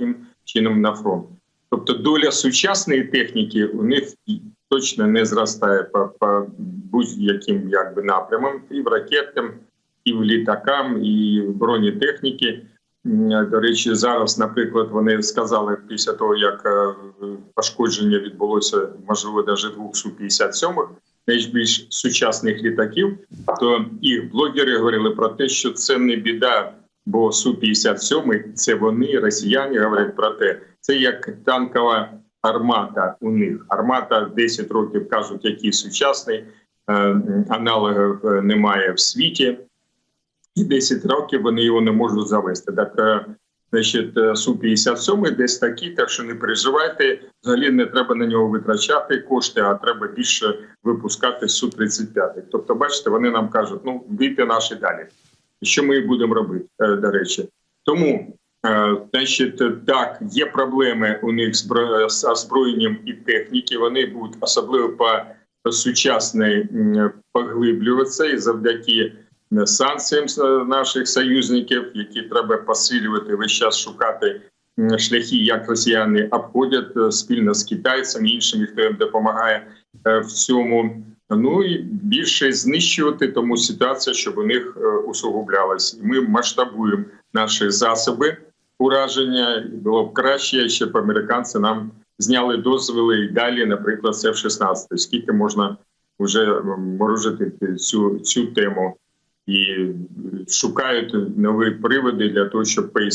таким чином на фронт. Тобто доля сучасної техніки у них точно не зростає по, по будь-яким якби напрямам, і в ракетам, і в літакам, і в бронетехніки. До речі, зараз, наприклад, вони сказали після того, як е, пошкодження відбулося, можливо, навіть двох су 57 найбільш сучасних літаків, то і блогери говорили про те, що це не біда, бо су 57 це вони, росіяни, говорять про те, це як танкова армата у них. Армата 10 років кажуть, який сучасний е, аналогів е, немає в світі, і 10 років вони його не можуть завести. Так, е, значить, су 57 десь такий, так що не переживайте. Взагалі не треба на нього витрачати кошти, а треба більше випускати су 35 Тобто, бачите, вони нам кажуть, ну бійте наші далі. Що ми будемо робити, е, до речі. Тому, е, значить, так, є проблеми у них з озброєнням і техніки. Вони будуть особливо по сучасний м, поглиблюватися і завдяки санкціям наших союзників, які треба посилювати весь час шукати шляхи, як росіяни обходять е, спільно з китайцями, іншими, хто їм допомагає в цьому. Ну і більше знищувати тому ситуація, щоб у них е, усугублялась. І Ми масштабуємо наші засоби ураження. Було б краще, щоб американці нам зняли дозволи і далі, наприклад, це в 16 Скільки можна вже морожити цю, цю тему і шукають нові приводи для того, щоб пояснити.